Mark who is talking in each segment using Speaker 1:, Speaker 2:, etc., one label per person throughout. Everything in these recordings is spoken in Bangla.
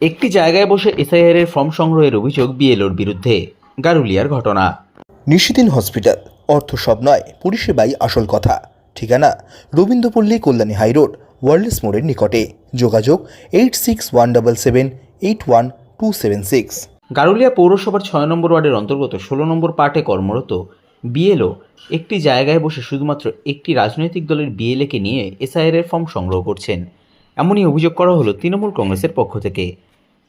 Speaker 1: একটি জায়গায় বসে এসআইআর এর ফর্ম সংগ্রহের অভিযোগ বিএলওর বিরুদ্ধে। গারুলিয়ার ঘটনা।
Speaker 2: নিশিদিন হসপিটাল। অর্থ সব নয় পরিষেবাই আসল কথা। ঠিকানা রবীন্দ্রপল্লী কল্যাণী হাইরোড ওয়ার্ল্ডস মোড়ের নিকটে। যোগাযোগ eight six one double seven eight one two seven six.
Speaker 1: Garulia পৌরসভার ছয় নম্বর ওয়ার্ডের অন্তর্গত ষোলো নম্বর পার্টে কর্মরত বিএলও একটি জায়গায় বসে শুধুমাত্র একটি রাজনৈতিক দলের বিএলএকে নিয়ে এসআইআর এর ফর্ম সংগ্রহ করছেন। এমনই অভিযোগ করা হলো তৃণমূল কংগ্রেসের পক্ষ থেকে।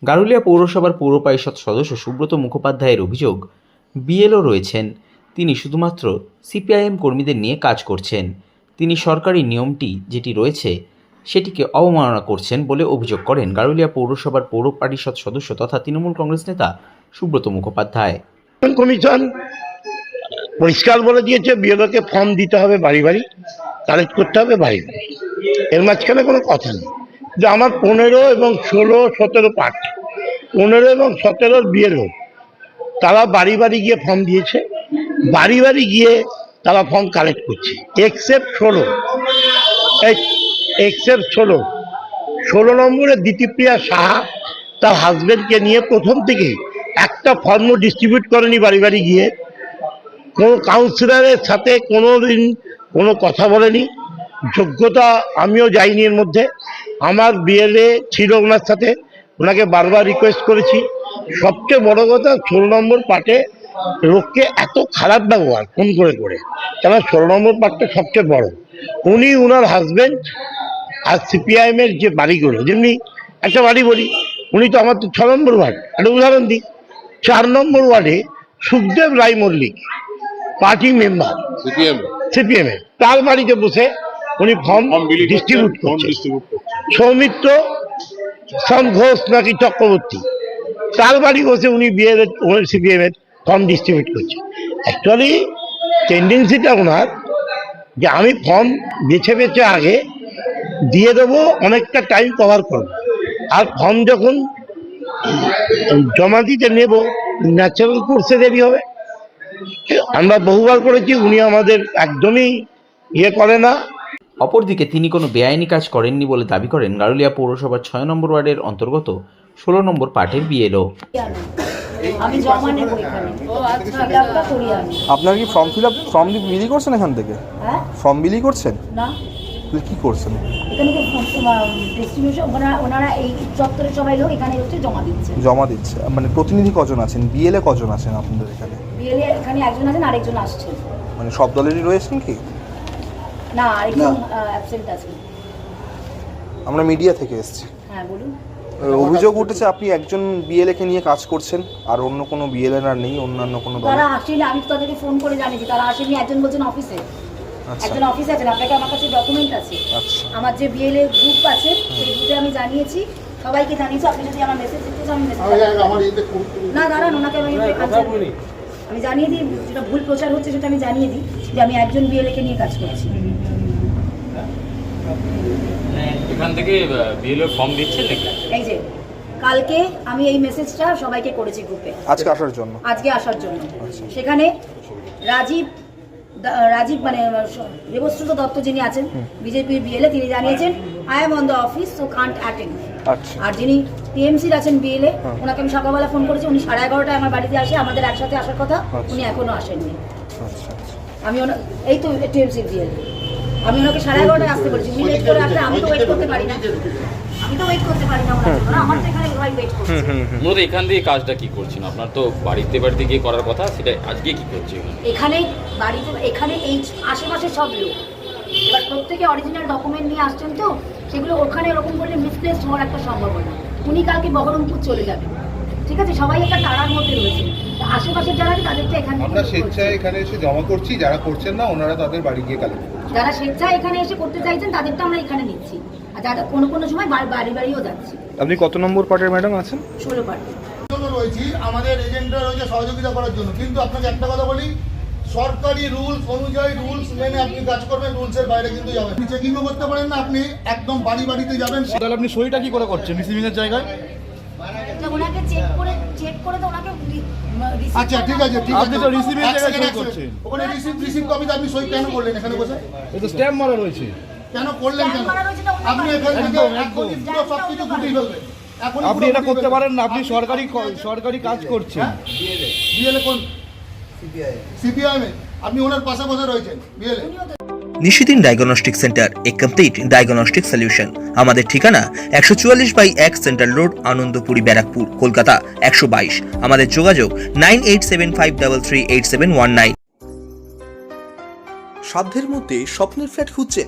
Speaker 1: গারুলিয়া পৌরসভার পৌর পরিষদ সদস্য সুব্রত মুখোপাধ্যায়ের অভিযোগ, বিএলও রয়েছেন। তিনি শুধুমাত্র সিপিআইএম কর্মীদের নিয়ে কাজ করছেন। তিনি সরকারি নিয়মটি যেটি রয়েছে, সেটিকে অবমাননা করছেন বলে অভিযোগ করেন গারুলিয়া পৌরসভার পৌর পরিষদ সদস্য তথা তৃণমূল কংগ্রেস নেতা সুব্রত মুখোপাধ্যায়।
Speaker 3: কমিশন পরিষ্কার বলে দিয়েছে, বিএলওকে ফর্ম দিতে হবে বাড়ি বাড়ি, কালেক্ট করতে হবে বাড়ি বাড়ি। এর মাঝখানে কোনো কথা নেই। যে আমার পনেরো এবং ষোলো, সতেরো পার্ট পনেরো এবং সতেরোর বিএলও তারা বাড়ি বাড়ি গিয়ে ফর্ম দিয়েছে। বাড়ি বাড়ি গিয়ে তারা ফর্ম কালেক্ট করছে। এক্সেপ্ট ষোলো। এক্সেপ্ট ষোলো। ষোলো নম্বরে দ্বিতীপ্রিয়া সাহা তার হাজবেন্ডকে নিয়ে প্রথম থেকেই একটা ফর্ম ডিস্ট্রিবিউট করেনি বাড়ি বাড়ি গিয়ে। কোনো কাউন্সিলরের সাথে কোনো দিন কোনো কথা বলেনি। যোগ্যতা আমিও যাইনি এর মধ্যে। আমার বিএলএ ছিল ওনার সাথে। ওনাকে বারবার রিকোয়েস্ট করেছি। সবচেয়ে বড় কথা ষোলো নম্বর পার্টে লোককে এত খারাপ ব্যবহার ফোন করে করে। কেন? ষোলো নম্বর পার্টটা সবচেয়ে বড়। উনি ওনার হাজবেন্ড আর সিপিআইএম এর যে বাড়িগুলো যেমনি একটা বাড়ি বলি উনি তো আমার তো ছ নম্বর ওয়ার্ড। একটা উদাহরণ দিই চার নম্বর ওয়ার্ডে Sukhdev Roy Mallik party member
Speaker 4: CPM
Speaker 3: CPM এর তার বাড়িতে বসে উনি form
Speaker 4: form
Speaker 3: distribute
Speaker 4: form distribute করছে।
Speaker 3: সৌমিত্র ঘোষ নাকি চক্রবর্তী। তার বাড়ি বসে উনি বিয়ের সিপিএম এর ফর্ম ডিস্ট্রিবিউট করছে। অ্যাকচুয়ালি টেন্ডেন্সিটা ওনার যে আমি ফর্ম বেছে বেছে আগে দিয়ে দেবো, অনেকটা টাইম কভার করব। আর ফর্ম যখন জমা দিতে নেব ন্যাচারাল কোর্সে দেরি হবে। আমরা বহুবার করেছি, উনি আমাদের একদমই ইয়ে করে না।
Speaker 1: অপরদিকে তিনি কোনো বেআইনি কাজ করেননি বলে দাবি করেন গারুলিয়া পৌরসভার ছয় নম্বর ওয়ার্ডের অন্তর্গত ষোলো নম্বর পার্টের বিএলও।
Speaker 5: আমি জমা নেব এখানে ফিল আপটা করি আমি।
Speaker 6: আপনার কি ফর্ম ফিল আপ ফর্ম বিলি করছেন এখান থেকে?
Speaker 5: হ্যাঁ?
Speaker 6: ফর্ম বিলি করছেন?
Speaker 5: না।
Speaker 6: তাহলে কি করছেন?
Speaker 5: এখানে ডিস্ট্রিবিউশন ওনারা ওনারা এই চত্বরে সবাই লোক এখানে হচ্ছে জমা দিচ্ছে।
Speaker 6: জমা দিচ্ছে। মানে প্রতিনিধি কজন আছেন? বিএলএ কজন আছেন আপনাদের এখানে?
Speaker 5: বিএলএ এখানে একজন আছেন আরেকজন আসছেন।
Speaker 6: মানে সব দলেরই রয়েছেন কি?
Speaker 5: না আরেকজন অ্যাবসেন্ট আছেন
Speaker 6: আমরা মিডিয়া থেকে এসেছি।
Speaker 5: হ্যাঁ বলুন।
Speaker 6: অভিযোগ উঠেছে আপনি একজন বিএলএ কে নিয়ে কাজ করছেন আর অন্য কোনো বিএলএ আর নেই অন্যান্য কোনো দল
Speaker 5: তারা আসেনি আমি তো তাদেরকে ফোন করে জানিয়েছি তারা আসেনি একজন বলছেন অফিসে
Speaker 6: আচ্ছা।
Speaker 5: একজন অফিসে আছেন আপনাকে আমার কাছে ডকুমেন্ট আছে।
Speaker 6: আচ্ছা।
Speaker 5: আমার যে বিএলএ গ্রুপ আছে সেই গ্রুপে আমি জানিয়েছি সবাইকে জানিয়েছি আপনি যদি আমার মেসেজ দিতে চান আমি মেসেজ না দাঁড়ান ওনাকে আমি আমি জানিয়ে দিই যেটা ভুল প্রচার হচ্ছে সেটা আমি জানিয়ে দিই যে আমি একজন বিএলএ কে নিয়ে কাজ করছি।
Speaker 7: এখান থেকে বিএলএ ফর্ম দিচ্ছেন নাকি?
Speaker 5: এই যে কালকে আমি এই মেসেজটা সবাইকে করেছি গ্রুপে
Speaker 6: আজকে আসার জন্য?
Speaker 5: আজকে আসার জন্য।
Speaker 6: আচ্ছা।
Speaker 5: সেখানে রাজীব রাজীব মানে দেবশ্রুত দত্ত যিনি আছেন বিজেপির বিএলএ তিনি জানিয়েছেন I am on the office so can't attend আর যিনি টিএমসির আছেন বিএলএ
Speaker 6: হ্যাঁ।
Speaker 5: ওনাকে আমি সকালবেলা ফোন করেছি উনি সাড়ে এগারোটায় আমার বাড়িতে আসে আমাদের একসাথে আসার কথা
Speaker 6: আচ্ছা।
Speaker 5: উনি এখনও আসেননি।
Speaker 6: আচ্ছা আচ্ছা।
Speaker 5: আমি এই তো টিএমসির বিএলএ আমি ওনাকে সাড়ে এগারোটায় আসতে বলেছি। উনি ওয়েট করে আসলে আমি তো ওয়েট করতে পারি না। তো ওয়েট করতে পারি না ওনার জন্য। না, আমার তো এখানে ভাই ওয়েট করছে।
Speaker 7: মূলত এখান দিয়ে কাজটা কি করছেন? আপনার তো বাড়িতে বাড়িতে গিয়ে করার কথা সেটা আজকে কি করছে এখানে?
Speaker 5: এখানে বাড়িতে এখানে এই আশেপাশে সব লোক। এবার প্রত্যেকে অরিজিনাল ডকুমেন্ট নিয়ে আসছেন তো সেগুলো ওখানে এরকম করলে মিসপ্লেস হওয়ার একটা সম্ভাবনা। উনি কালকে বহরমপুর চলে যাবেন। ঠিক আছে? সবাই একটা তারার মধ্যে রয়েছে। আশেপাশের যারা আছে তাদেরকে এখানে
Speaker 4: আমরা স্বেচ্ছায় এখানে এসে জমা করছি যারা করছেন না ওনারা তাদের বাড়ি গিয়ে কালেক্ট
Speaker 5: যারা স্বেচ্ছায় এখানে এসে করতে চাইছেন তাদেরটা আমরা এখানে নিচ্ছি। আর যারা কোনো কোনো সময় বাড়ি বাড়ি বাড়িও যাচ্ছি।
Speaker 6: আপনি কত নম্বর পার্টের ম্যাডাম আছেন?
Speaker 5: ষোলো পার্টি।
Speaker 8: রয়েছি আমাদের এজেন্টরা রয়েছে সহযোগিতা করার জন্য। কিন্তু আপনাকে একটা কথা বলি সরকারি রুলস অনুযায়ী রুলস মেনে আপনি কাজ করবেন রুলসের বাইরে কিন্তু যাবেন আপনি চেকিংও করতে পারেন না আপনি একদম বাড়ি বাড়িতে যাবেন।
Speaker 9: তাহলে আপনি সইটা কি করে করছেন? রিসিভিং এর জায়গায়
Speaker 5: ওনাকে চেক করে চেক করে তো ওনাকে
Speaker 8: আচ্ছা ঠিক আছে ঠিক
Speaker 9: আপনি
Speaker 8: আছে।
Speaker 9: তো জায়গায় সই করছেন।
Speaker 8: ওখানে রিসিভ রিসিভ কপিতে আপনি সই কেন করলেন? এখানে বসে।
Speaker 9: এই স্ট্যাম্প মারা রয়েছে।
Speaker 8: কেন করলেন কেন? আপনি
Speaker 5: বাড়ি।
Speaker 8: এখান থেকে
Speaker 9: একদম,
Speaker 8: পুরো সব কিছু গুটিয়ে ফেলবেন
Speaker 9: আপনি এটা করতে পারেন না আপনি সরকারি সরকারি কাজ করছেন।
Speaker 8: হ্যাঁ? বিএলএ কোন? সিপিআইএম আপনি ওনার পাশে বসে রয়েছেন। বিএলএ
Speaker 2: নিশিদিন ডায়াগনস্টিক সেন্টার এ কমপ্লিট ডায়াগনস্টিক সলিউশন। আমাদের ঠিকানা একশো চুয়াল্লিশ বাই এক সেন্ট্রাল রোড আনন্দপুরি ব্যারাকপুর কলকাতা একশো বাইশ। আমাদের যোগাযোগ nine eight seven five double three eight seven one nine. সাধ্যের মধ্যে স্বপ্নের ফ্ল্যাট খুঁজছেন